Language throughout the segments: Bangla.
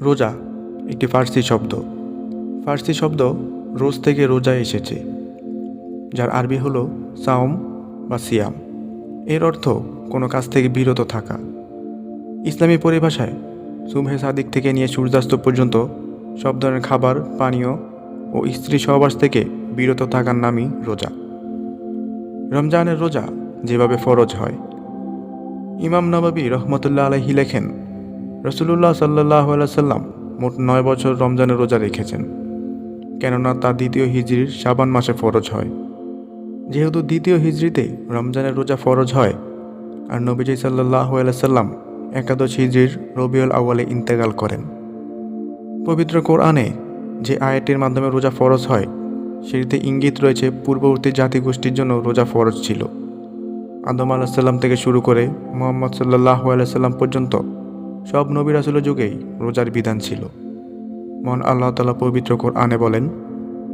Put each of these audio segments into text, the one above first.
রোজা, একটি ফার্সি শব্দ। ফার্সি শব্দ রোজ থেকে রোজা এসেছে, যার আরবি হলো সাওম বা সিয়াম। এর অর্থ কোনো কাজ থেকে বিরত থাকা। ইসলামী পরিভাষায় সুমহে সাদিক থেকে নিয়ে সূর্যাস্ত পর্যন্ত সব ধরনের খাবার, পানীয় ও স্ত্রী সহবাস থেকে বিরত থাকার নামই রোজা। রমজানের রোজা যেভাবে ফরজ হয়, ইমাম নবাবী রহমতুল্লাহ আলহি লেখেন রসুল্লাহ সাল্লাহ সাল্লাম মোট নয় বছর রমজানের রোজা রেখেছেন। কেননা তা দ্বিতীয় হিজড়ির সাবান মাসে ফরজ হয়। যেহেতু দ্বিতীয় হিজড়িতে রমজানের রোজা ফরজ হয়, আর নবীজি সাল্লাহ সাল্লাম একাদশ হিজড়ির রবিউল আউয়ালে ইন্তেকাল করেন। পবিত্র কোরআনে যে আয়াটির মাধ্যমে রোজা ফরজ হয়, সেটিতে ইঙ্গিত রয়েছে পূর্ববর্তী জাতিগোষ্ঠীর জন্য রোজা ফরজ ছিল। আদম আলাহিসাল্লাম থেকে শুরু করে মোহাম্মদ সাল্লাহ আলাইসাল্লাম পর্যন্ত সব নবী রাসুলের যুগেই রোজার বিধান ছিল। মন আল্লাহ তালা পবিত্র আনে বলেন,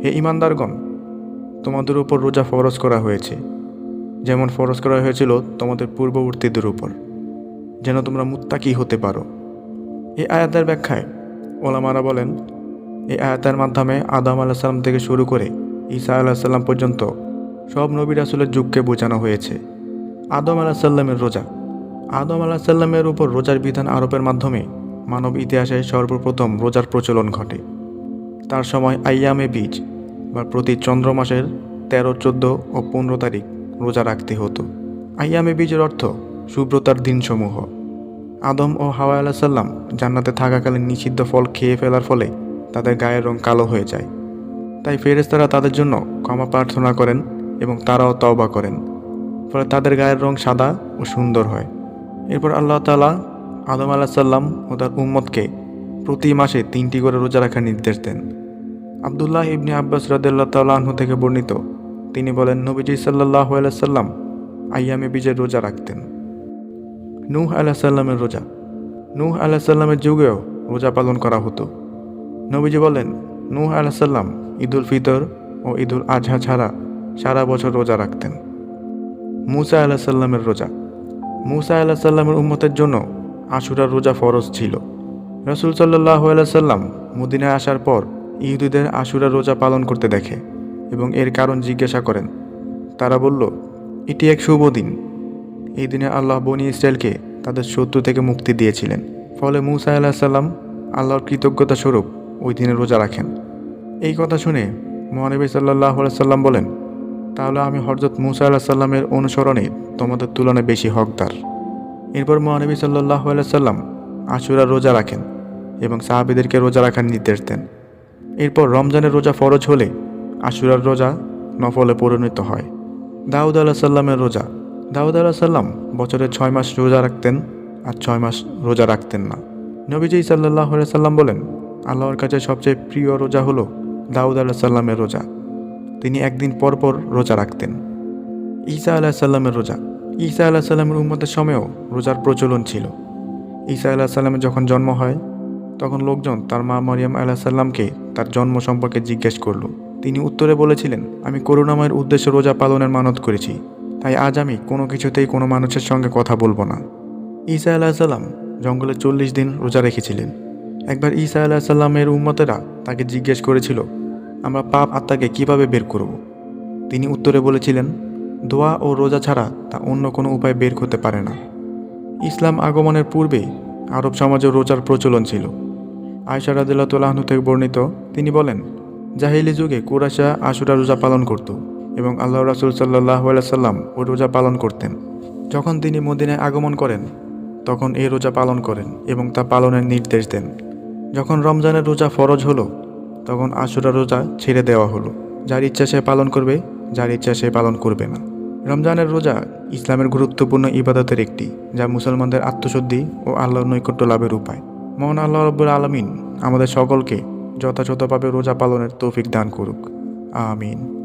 হে ইমানদারগণ তোমাদের উপর রোজা ফরজ করা হয়েছে। যেমন ফরজ করা হয়েছিল তোমাদের পূর্ববর্তীদের উপর। যেন তোমরা মুত্তাকি হতে পারো। এই আয়াতের ব্যাখ্যায় ওলামারা বলেন এই আয়াতের মাধ্যমে আদম আলাহিসাল্লাম থেকে শুরু করে ঈসা আলাহিসাল্লাম পর্যন্ত সব নবী রাসুলের যুগকে বোঝানো হয়েছে। আদম আলাহিসাল্লামের রোজা আদম আলাহিসাল্লামের উপর রোজার বিধান আরোপের মাধ্যমে মানব ইতিহাসে সর্বপ্রথম রোজার প্রচলন ঘটে। তার সময় আইয়ামে বীজ বা প্রতি চন্দ্র মাসের তেরো, চোদ্দ ও পনেরো তারিখ রোজা রাখতে হতো। আইয়ামে বীজের অর্থ শুভ্রতার দিনসমূহ। আদম ও হাওয়া আলাহিসাল্লাম জান্নাতে থাকাকালীন নিষিদ্ধ ফল খেয়ে ফেলার ফলে তাদের গায়ের রং কালো হয়ে যায়। তাই ফেরেস্তারা তাদের জন্য ক্ষমা প্রার্থনা করেন এবং তারাও তওবা করেন। ফলে তাদের গায়ের রং সাদা ও সুন্দর হয়। এরপর আল্লাহ তালা আদম আলাহিসাল্লাম ও তার উম্মতকে প্রতি মাসে তিনটি করে রোজা রাখার নির্দেশ দেন। আবদুল্লাহ ইবনি আব্বাস রাদিল্লাহ তাল্লাহ্ন থেকে বর্ণিত, তিনি বলেন, নবীজি সাল্লাহ আলাইসাল্লাম আইয়ামে বীজের রোজা রাখতেন। নূহ আলাহিসাল্লামের রোজা। নূহ আলাহিসাল্লামের যুগেও রোজা পালন করা হতো। নবীজি বলেন, নূহ আলাহিসাল্লাম ঈদুল ফিতর ও ঈদুল আজহা ছাড়া সারা বছর রোজা রাখতেন। মুসা আলাহিসাল্লামের রোজা। মুসা আলাহিসাল্লামের উম্মতের জন্য আশুরার রোজা ফরজ ছিল। রসুল সাল্লাহ সাল্লাম মদিনায় আসার পর ইহুদিদের আশুরা রোজা পালন করতে দেখে এবং এর কারণ জিজ্ঞাসা করেন। তারা বলল, এটি এক শুভ দিন। এই দিনে আল্লাহ বনি ইসরায়েলকে তাদের শত্রু থেকে মুক্তি দিয়েছিলেন। ফলে মুসা আলাহিসাল্লাম আল্লাহর কৃতজ্ঞতা স্বরূপ ওই দিনে রোজা রাখেন। এই কথা শুনে মহানবী সাল্লাহ সাল্লাম বলেন তাহলে আমি হরজত মুসা আল্লাহ সাল্লামের অনুসরণে তোমাদের তুলনায় বেশি হকদার। এরপর মহানবী সাল্লাহ সাল্লাম আশুরা রোজা রাখেন এবং সাহাবিদেরকে রোজা রাখার নির্দেশ দেন। এরপর রমজানের রোজা ফরজ হলে আশুরার রোজা নফলে পরিণত হয়। দাউদ আল্লাহ সাল্লামের রোজা। দাউদ আল্লাহ সাল্লাম বছরে ছয় মাস রোজা রাখতেন আর ছয় মাস রোজা রাখতেন না। নবীজি সাল্লাহ সাল্লাম বলেন, আল্লাহর কাছে সবচেয়ে প্রিয় রোজা হলো দাউদ আল্লাহ সাল্লামের রোজা। তিনি একদিন পর পর রোজা রাখতেন। ঈসা আলাহ সাল্লামের রোজা। ঈসা আলাহ সাল্লামের উম্মতের সময়েও রোজার প্রচলন ছিল। ঈসা আলাহ সাল্লামের যখন জন্ম হয়, তখন লোকজন তার মা মরিয়াম আলাহ সাল্লামকে তার জন্ম সম্পর্কে জিজ্ঞেস করল। তিনি উত্তরে বলেছিলেন, আমি করুণাময়ের উদ্দেশ্যে রোজা পালনের মানত করেছি। তাই আজ আমি কোনো কিছুতেই কোনো মানুষের সঙ্গে কথা বলব না। ঈসা আলাহ সাল্লাম জঙ্গলে চল্লিশ দিন রোজা রেখেছিলেন। একবার ঈসা আলাহ সাল্লামের উম্মতেরা তাকে জিজ্ঞেস করেছিল আমরা পাপ আত্মাকে কীভাবে বের করব? তিনি উত্তরে বলেছিলেন, দোয়া ও রোজা ছাড়া তা অন্য কোনো উপায় বের করতে পারে না। ইসলাম আগমনের পূর্বে আরব সমাজে রোজার প্রচলন ছিল। আয়সা রাদিল্লাহু থেকে বর্ণিত, তিনি বলেন, জাহিলি যুগে কুরাশা আশুরা রোজা পালন করত এবং আল্লাহ রাসুল সাল্লাহ সাল্লাম ও রোজা পালন করতেন। যখন তিনি মদিনায় আগমন করেন, তখন এই রোজা পালন করেন এবং তা পালনের নির্দেশ দেন। যখন রমজানের রোজা ফরজ হলো তখন আশুরা রোজা ছেড়ে দেওয়া হলো। যার ইচ্ছা সে পালন করবে, যার ইচ্ছা সে পালন করবে না। রমজানের রোজা ইসলামের গুরুত্বপূর্ণ ইবাদতের একটি, যা মুসলমানদের আত্মশুদ্ধি ও আল্লাহর নৈকট্য লাভের উপায়। মহান আল্লাহ রব্বুল আলমিন আমাদের সকলকে যথাযথভাবে রোজা পালনের তৌফিক দান করুক। আমিন।